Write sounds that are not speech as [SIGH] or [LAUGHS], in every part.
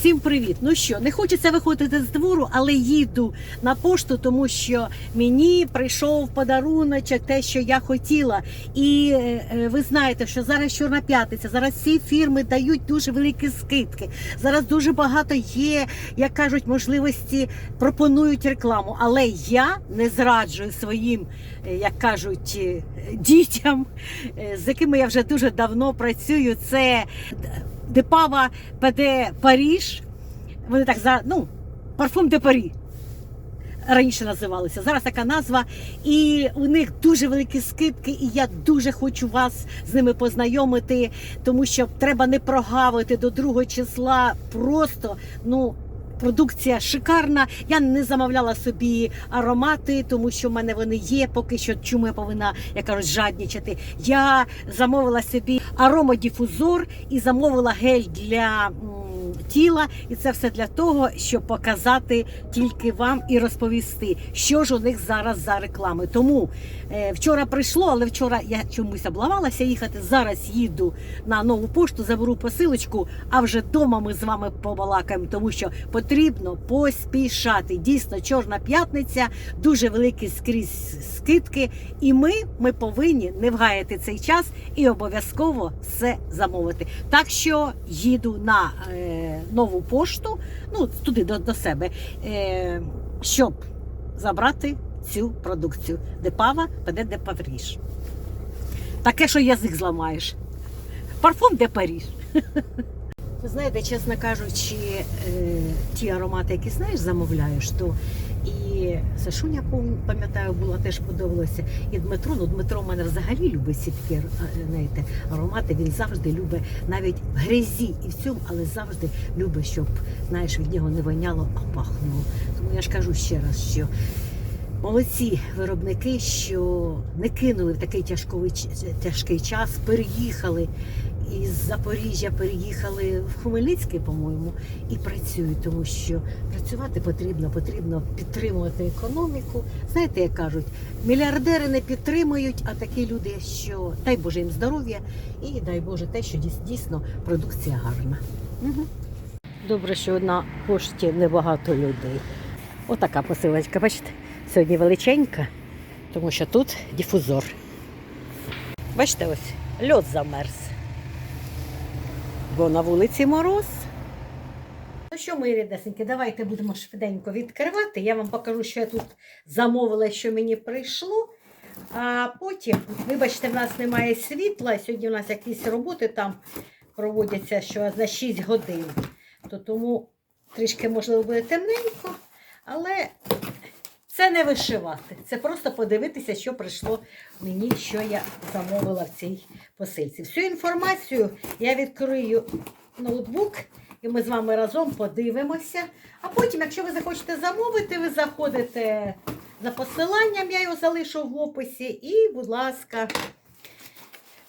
Всім привіт! Ну що, не хочеться виходити з двору, але їду на пошту, тому що мені прийшов подаруночок, те, що я хотіла. І е, е, ви знаєте, що зараз Чорна п'ятниця, зараз всі фірми дають дуже великі скидки. Зараз дуже багато є, як кажуть, можливості пропонують рекламу. Але я не зраджую своїм, е, як кажуть, дітям, з якими я вже дуже давно працюю. Це Депава ПД Паріж. Вони так за ну, парфум де Парі. Раніше називалися. Зараз така назва. І у них дуже великі скидки, і я дуже хочу вас з ними познайомити, тому що треба не прогавити до другого числа. Просто ну. Продукція шикарна. Я не замовляла собі аромати, тому що в мене вони є. Поки що чому я повинна, як кажуть, жаднічати. Я замовила собі аромадіфузор і замовила гель для тіла. І це все для того, щоб показати тільки вам і розповісти, що ж у них зараз за реклами. Тому е, вчора прийшло, але вчора я чомусь обламалася їхати. Зараз їду на нову пошту, заберу посилочку, а вже вдома ми з вами побалакаємо, тому що потрібно поспішати. Дійсно, чорна п'ятниця, дуже великі скрізь скидки, і ми, ми повинні не вгаяти цей час і обов'язково все замовити. Так що їду на е, нову пошту, ну туди до, до себе, е, щоб забрати цю продукцію. Депава, ПД де Павріж. Таке, що язик зламаєш. Парфум де Паріж. [LAUGHS] Ви знаєте, чесно кажучи, е, ті аромати, які знаєш, замовляєш, то і Сашуня пам'ятаю, була теж подобалося. І Дмитро, ну Дмитро в мене взагалі любить всі такі е, знаєте, аромати. Він завжди любить навіть в грязі і в цьому, але завжди любить, щоб знаєш, від нього не воняло, а пахнуло. Тому я ж кажу ще раз, що молодці виробники, що не кинули в такий тяжковий тяжкий час, переїхали із Запоріжжя, переїхали в Хмельницький, по-моєму, і працюють, тому що працювати потрібно, потрібно підтримувати економіку. Знаєте, як кажуть, мільярдери не підтримують, а такі люди, що дай Боже їм здоров'я і дай Боже те, що дійсно продукція гарна. Угу. Добре, що на пошті небагато людей. Отака посилочка, бачите, сьогодні величенька, тому що тут дифузор. Бачите, ось льод замерз. Бо на вулиці мороз. Ну що, мої рідесеньки, давайте будемо швиденько відкривати. Я вам покажу, що я тут замовила, що мені прийшло. А потім, вибачте, в нас немає світла. Сьогодні у нас якісь роботи там проводяться що за 6 годин. То тому трішки, можливо, буде темненько, але це не вишивати. Це просто подивитися, що прийшло мені, що я замовила в цій посилці. Всю інформацію я відкрию ноутбук, і ми з вами разом подивимося. А потім, якщо ви захочете замовити, ви заходите за посиланням, я його залишу в описі. І, будь ласка,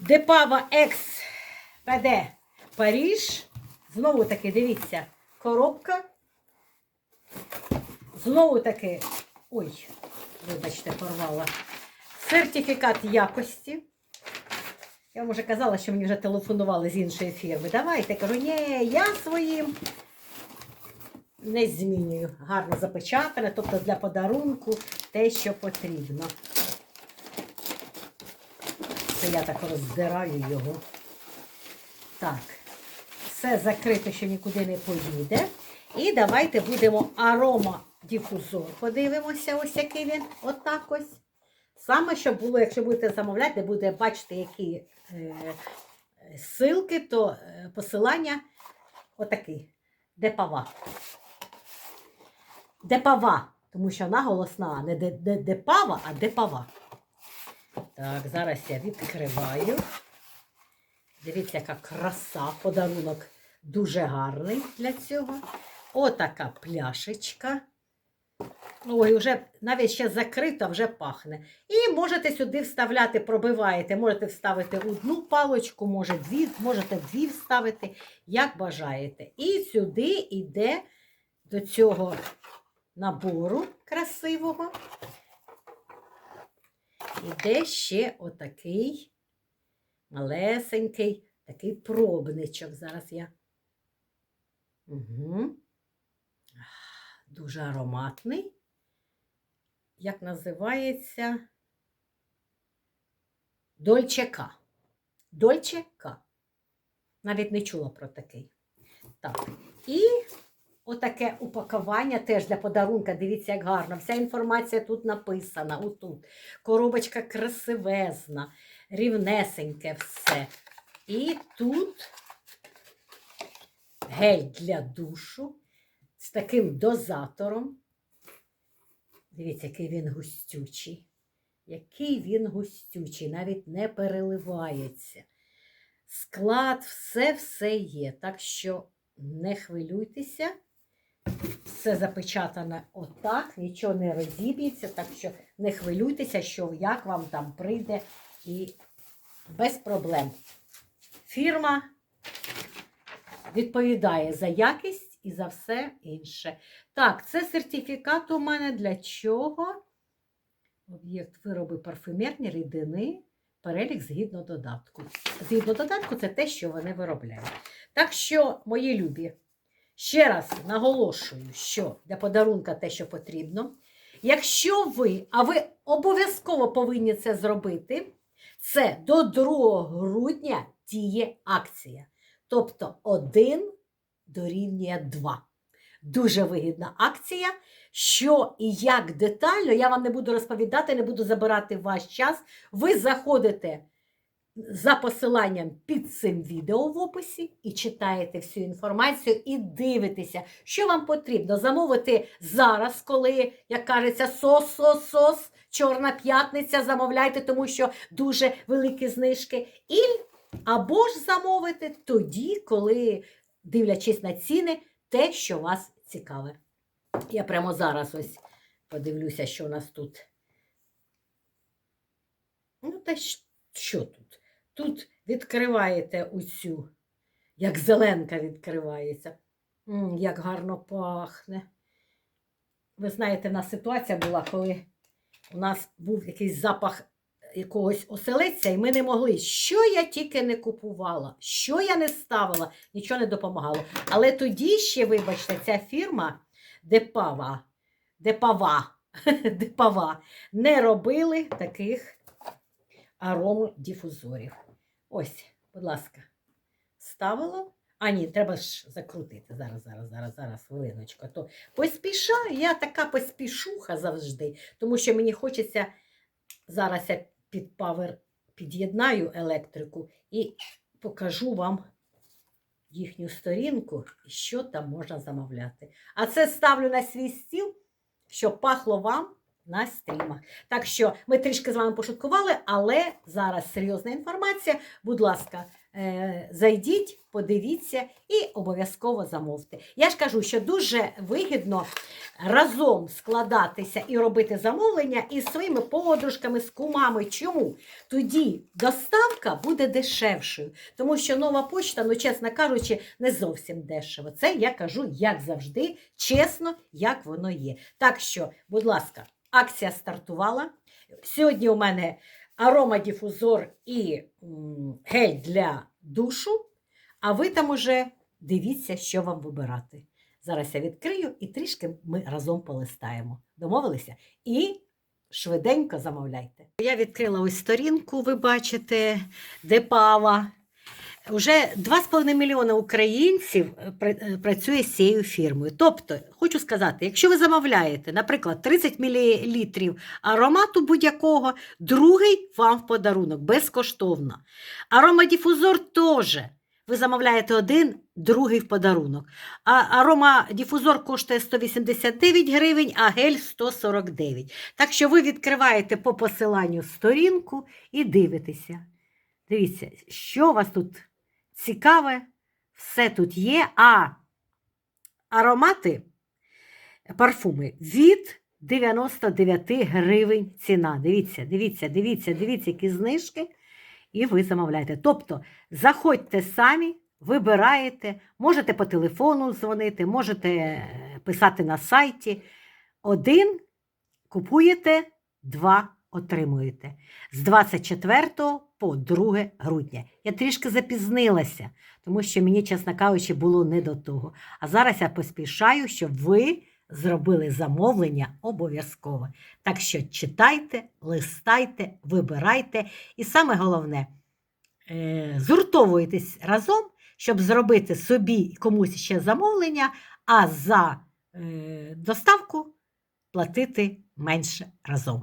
Депава Екс ПД Паріж. Знову таки, дивіться, коробка. Знову таки, ой, вибачте, порвала. Сертифікат якості. Я вам вже казала, що мені вже телефонували з іншої фірми. Давайте, кажу, ні, я своїм не змінюю. Гарно запечатане, тобто для подарунку те, що потрібно. Це я так роздираю його. Так, все закрито, що нікуди не поїде. І давайте будемо арома дифузор. Подивимося, ось який він. Отак ось. Саме, що було, якщо будете замовляти, буде бачити, які е, ссылки, то е, посилання отакий. Депава. Депава. Тому що вона голосна, не де, де, депава, а депава. Так, зараз я відкриваю. Дивіться, яка краса, подарунок дуже гарний для цього. Отака пляшечка. Ой, вже навіть ще закрита, вже пахне. І можете сюди вставляти, пробиваєте. Можете вставити одну палочку, може дві, можете дві вставити, як бажаєте. І сюди йде до цього набору красивого. Іде ще отакий малесенький такий пробничок. Зараз я Угу. Дуже ароматний. Як називається? Дольчека. Дольчека. Навіть не чула про такий. Так. І отаке упакування теж для подарунка. Дивіться, як гарно. Вся інформація тут написана. Отут. Коробочка красивезна, рівнесеньке все. І тут гель для душу з таким дозатором. Дивіться, який він густючий. Який він густючий, навіть не переливається. Склад, все-все є. Так що не хвилюйтеся. Все запечатане отак, нічого не розіб'ється, так що не хвилюйтеся, що як вам там прийде і без проблем. Фірма відповідає за якість і за все інше. Так, це сертифікат у мене для чого? Об'єкт вироби парфюмерні рідини, перелік згідно додатку. Згідно додатку, це те, що вони виробляють. Так що, мої любі, ще раз наголошую, що для подарунка те, що потрібно. Якщо ви, а ви обов'язково повинні це зробити, це до 2 грудня діє акція. Тобто 1 дорівнює 2. Дуже вигідна акція. Що і як детально, я вам не буду розповідати, не буду забирати ваш час. Ви заходите за посиланням під цим відео в описі і читаєте всю інформацію і дивитеся, що вам потрібно замовити зараз, коли, як кажеться, сос-сос-сос, Чорна п'ятниця, замовляйте, тому що дуже великі знижки. І або ж замовити тоді, коли, дивлячись на ціни, те, що вас цікаве. Я прямо зараз ось подивлюся, що у нас тут. Ну, та що тут? Тут відкриваєте оцю, як зеленка відкривається. М, як гарно пахне. Ви знаєте, в нас ситуація була, коли у нас був якийсь запах якогось оселедця, і ми не могли. Що я тільки не купувала, що я не ставила, нічого не допомагало. Але тоді ще, вибачте, ця фірма Депава, Депава, [LAUGHS] Депава не робили таких аромодифузорів. Ось, будь ласка, ставила. А, ні, треба ж закрутити. Зараз, зараз, зараз, зараз, хвилиночку. То поспішаю, я така поспішуха завжди, тому що мені хочеться зараз під павер під'єднаю електрику і покажу вам їхню сторінку, і що там можна замовляти. А це ставлю на свій стіл, щоб пахло вам на стрімах. Так що ми трішки з вами пошуткували, але зараз серйозна інформація. Будь ласка, зайдіть, подивіться і обов'язково замовте. Я ж кажу, що дуже вигідно разом складатися і робити замовлення із своїми подружками, з кумами. Чому? Тоді доставка буде дешевшою, тому що нова почта, ну чесно кажучи, не зовсім дешево. Це я кажу, як завжди, чесно, як воно є. Так що, будь ласка, акція стартувала. Сьогодні у мене аромадифузор і гель для душу, а ви там уже дивіться, що вам вибирати. Зараз я відкрию і трішки ми разом полистаємо. Домовилися? І швиденько замовляйте. Я відкрила ось сторінку, ви бачите, де пава. Уже 2,5 мільйони українців е, е, працює з цією фірмою. Тобто, хочу сказати, якщо ви замовляєте, наприклад, 30 мл аромату будь-якого, другий вам в подарунок безкоштовно. Аромадифузор теж. Ви замовляєте один, другий в подарунок. А аромадифузор коштує 189 гривень, а гель 149. Так що ви відкриваєте по посиланню сторінку і дивитеся. Дивіться, що у вас тут цікаве, все тут є. А аромати, парфуми від 99 гривень ціна. Дивіться, дивіться, дивіться, дивіться, які знижки. І ви замовляєте. Тобто заходьте самі, вибираєте, можете по телефону дзвонити, можете е, писати на сайті. Один купуєте, два отримуєте з 24 по 2 грудня. Я трішки запізнилася, тому що мені, чесно кажучи, було не до того. А зараз я поспішаю, щоб ви зробили замовлення обов'язково. Так що читайте, листайте, вибирайте. І саме головне, е, згуртовуйтесь разом, щоб зробити собі комусь ще замовлення, а за е, доставку платити менше разом.